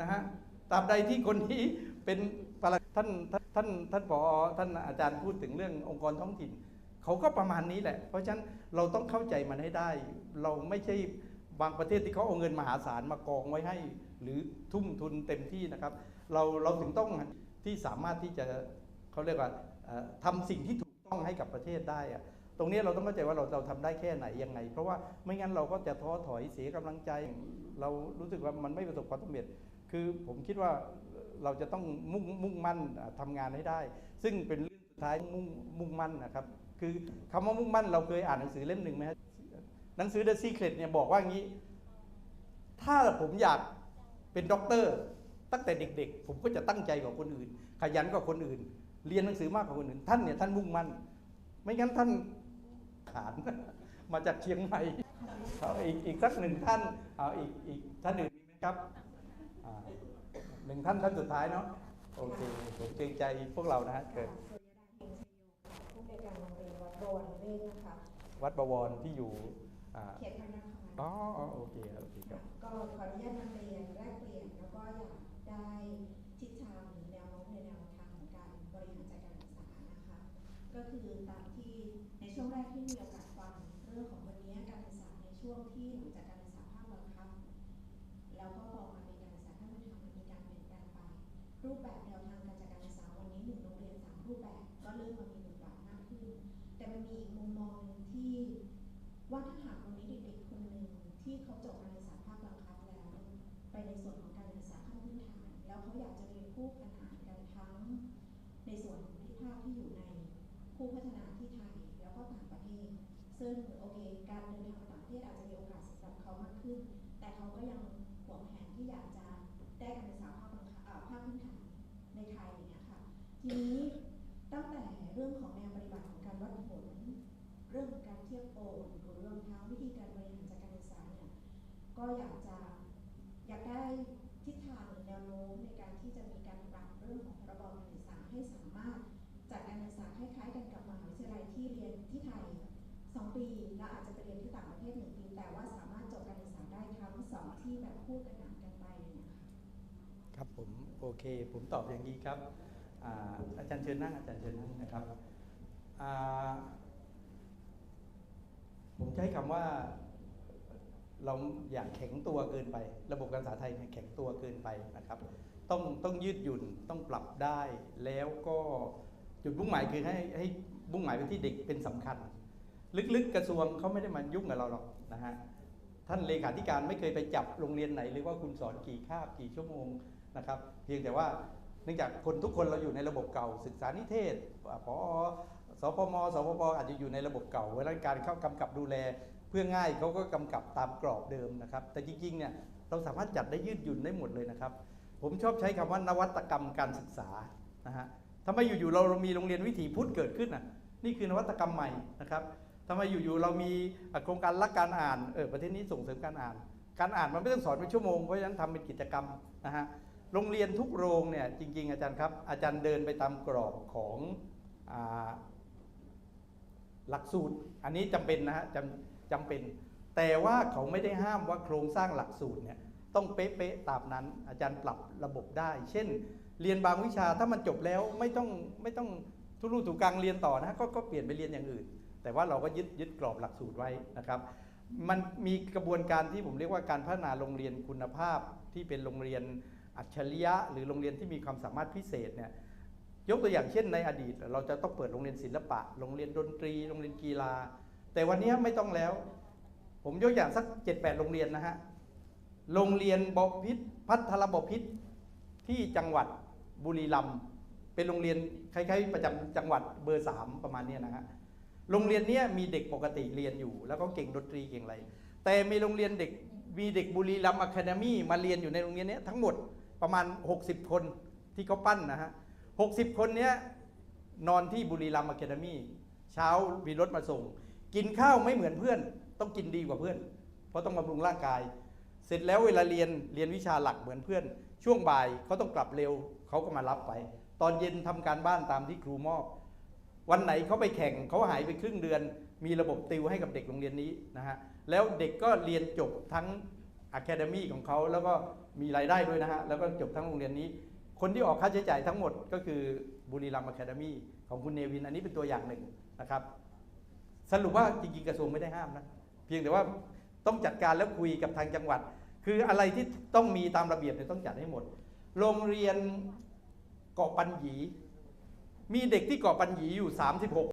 นะฮะตราบใดที่คนที่เป็นประท่านท่านท่านท่านผอท่านอาจารย์พูดถึงเรื่ององค์กรท้องถิ่นเขาก็ประมาณนี้แหละ เพราะฉะนั้นเราต้องเข้าใจมันให้ได้ เราไม่ใช่บางประเทศที่เขาเอาเงินมหาศาลมากองไว้ให้ หรือทุ่มทุนเต็มที่นะครับ เราเราถึงต้องที่สามารถที่จะเขาเรียกว่าเอ่อทำสิ่งที่ถูกต้องให้กับประเทศได้อะตรงนี้เราต้องเข้าใจว่าเราเราทำได้แค่ไหนยังไง เพราะว่าไม่งั้นเราก็จะท้อถอยเสียกำลังใจ เรารู้สึกว่ามันไม่ประสบความสำเร็จ คือผมคิดว่าเราจะต้องมุ่งมุ่งมั่นอะทำงานให้ได้ ซึ่งเป็นเรื่องสุดท้ายมุ่งมุ่งมั่นนะครับ คือคำว่ามุ่งมั่นเราเคยอ่านหนังสือเล่มหนึ่งไหมหนังสือ The Secret เนี่ยบอกว่างี้ ถ้าผมอยากเป็นด็อกเตอร์ตั้งแต่เด็ก ๆ ผมก็จะตั้งใจกว่าคนอื่น ขยันกว่าคนอื่น เรียนหนังสือมากกว่าคนอื่น ท่านเนี่ยท่านมุ่งมั่น ไม่งั้นท่านขานมาจากเชียงใหม่เอาอีกอีกสักหนึ่งท่านเอาอีกอีกท่านอื่นมีไหมครับ หนึ่งท่านท่านสุดท้ายเนาะโอเคผมเกรงใจพวกเรานะฮะเกิดผู้ในวยการโรงเรียนวัดโรนเล่นนะคะวัดบวรที่อยู่อ่าเขตพระนครอ๋ออ๋อโอเคครับโอเคครับก็ขออนุญาตนำเรียนแลกเปลี่ยนแล้วก็อยากได้ทิศทางหรือแนวโน้มในแนว ว่าถ้าหากวันนี้เด็กๆคนหนึ่งที่เขาจบการศึกษาภาคบังคับแล้ว ไปในส่วนของการศึกษาขั้นพื้นฐาน แล้วเขาอยากจะเรียนคู่ขนานกันทั้งในส่วนของที่ภาคที่อยู่ในผู้พัฒนาที่ไทยแล้วก็ต่างประเทศ ซึ่งโอเค การเดินทางต่างประเทศอาจจะมีโอกาสสำหรับเขามากขึ้น แต่เขาก็ยังหวงแหนที่อยากจะได้การศึกษาภาคบังคับภาคพื้นฐานในไทยอย่างเงี้ยค่ะ ทีนี้ตั้งแต่เรื่องของแนวปฏิบัติของการวัดผล เทียบโอนหรือรวมทั้งวิธีการบริหารจัดการศึกษาเนี่ยก็อยากจะอยากได้ทิศทางหรือแนวโน้มในการที่จะมีการปรับเรื่องของพรบการศึกษาให้สามารถจัดการศึกษาคล้ายๆกันกับมหาวิทยาลัยที่เรียนที่ไทยสองปี แล้วอาจจะไปเรียนที่ต่างประเทศหนึ่งปี แต่ว่าสามารถจบการศึกษาได้ทั้งสองที่แบบคู่ขนานกันไปอย่างเงี้ยค่ะครับผมโอเค ผมตอบอย่างนี้ครับอาอาจารย์เชิญนั่งอาจารย์เชิญนั่งนะครับอ่า ผมใช้คำว่าเราอยากแข็งตัวเกินไป ระบบการศึกษาไทยแข็งตัวเกินไปนะครับ ต้องต้องยืดหยุ่นต้องปรับได้แล้วก็จุดมุ่งหมายคือให้ให้มุ่งหมายไปที่เด็กเป็นสำคัญ ลึกๆกระทรวงเขาไม่ได้มายุ่งกับเราหรอกนะฮะท่านเลขาธิการไม่เคยไปจับโรงเรียนไหนเลยว่าคุณสอนกี่คาบกี่ชั่วโมงนะครับ เพียงแต่ว่าเนื่องจากคนทุกคนเราอยู่ในระบบเก่าศึกษานิเทศพอ สพมสพปอาจจะอยู่ในระบบเก่าเวลาการเข้ากำกับดูแล เพื่อง่ายเขาก็กำกับตามกรอบเดิมนะครับ แต่จริงๆเนี่ยเราสามารถจัดได้ยืดหยุ่นได้หมดเลยนะครับ ผมชอบใช้คำว่านวัตกรรมการศึกษานะฮะทำไมอยู่ๆเรามีโรงเรียนวิถีพุทธเกิดขึ้นอะนี่คือนวัตกรรมใหม่นะครับทำไมอยู่ๆเรามีโครงการรักการอ่านเออประเทศนี้ส่งเสริมการอ่าน การอ่านมันไม่ต้องสอนเป็นชั่วโมงเพราะฉะนั้นทำเป็นกิจกรรมนะฮะโรงเรียนทุกโรงเนี่ยจริง ๆ อาจารย์ครับอาจารย์เดินไปตามกรอบของ หลักสูตร อันนี้จำเป็นนะฮะจำจำเป็น แต่ว่าเขาไม่ได้ห้ามว่าโครงสร้างหลักสูตรเนี่ยต้องเป๊ะๆตามนั้น อาจารย์ปรับระบบได้ เช่น เรียนบางวิชาถ้ามันจบแล้วไม่ต้องไม่ต้องทุรุถูกังเรียนต่อนะกก็เปลี่ยนไปเรียนอย่างอื่น แต่ว่าเราก็ยึดยึดกรอบหลักสูตรไว้นะครับ มันมีกระบวนการที่ผมเรียกว่าการพัฒนาโรงเรียนคุณภาพที่เป็นโรงเรียนอัจฉริยะ หรือโรงเรียนที่มีความสามารถพิเศษเนี่ย ยกตัวอย่างเช่นในอดีต เราจะต้องเปิดโรงเรียนศิลปะ โรงเรียนดนตรี โรงเรียนกีฬา แต่วันนี้ไม่ต้องแล้ว ผมยกอย่างสัก 7-8 โรงเรียนนะฮะ โรงเรียนบพิษพัทรบพิษที่จังหวัดบุรีรัมย์เป็นโรงเรียนคล้ายๆประจำจังหวัดเบอร์สามประมาณนี้นะฮะโรงเรียนนี้มีเด็กปกติเรียนอยู่ แล้วก็เก่งดนตรีเก่งอะไร แต่มีโรงเรียนเด็กมีเด็กบุรีรัมย์อะคาเดมี่มาเรียนอยู่ในโรงเรียนนี้ทั้งหมดประมาณ 60 คนที่เขาปั้นนะฮะ 60 คนเนี้ยนอนที่บุรีรัมย์อะคาเดมี่เช้ามีรถมาส่ง กินข้าวไม่เหมือนเพื่อน ต้องกินดีกว่าเพื่อน เพราะต้องบำรุงร่างกาย เสร็จแล้วเวลาเรียนเรียนวิชาหลักเหมือนเพื่อน ช่วงบ่ายเขาต้องกลับเร็วเขาก็มารับไป ตอนเย็นทำการบ้านตามที่ครูมอบ วันไหนเขาไปแข่งเขาหายไปครึ่งเดือน มีระบบติวให้กับเด็กโรงเรียนนี้นะฮะแล้วเด็กก็เรียนจบทั้งอะคาเดมี่ของเขาแล้วก็มีรายได้ด้วยนะฮะแล้วก็จบทั้งโรงเรียนนี้ คนที่ออกค่าใช้จ่ายทั้งหมดก็คือบุรีรัมย์อะคาเดมี่ของคุณเนวิน อันนี้เป็นตัวอย่างหนึ่งนะครับ สรุปว่าจริงๆกระทรวงไม่ได้ห้ามนะ เพียงแต่ว่าต้องจัดการแล้วคุยกับทางจังหวัด คืออะไรที่ต้องมีตามระเบียบเนี่ยต้องจัดให้หมด โรงเรียนเกาะปัญญี มีเด็กที่เกาะปัญญีอยู่ 36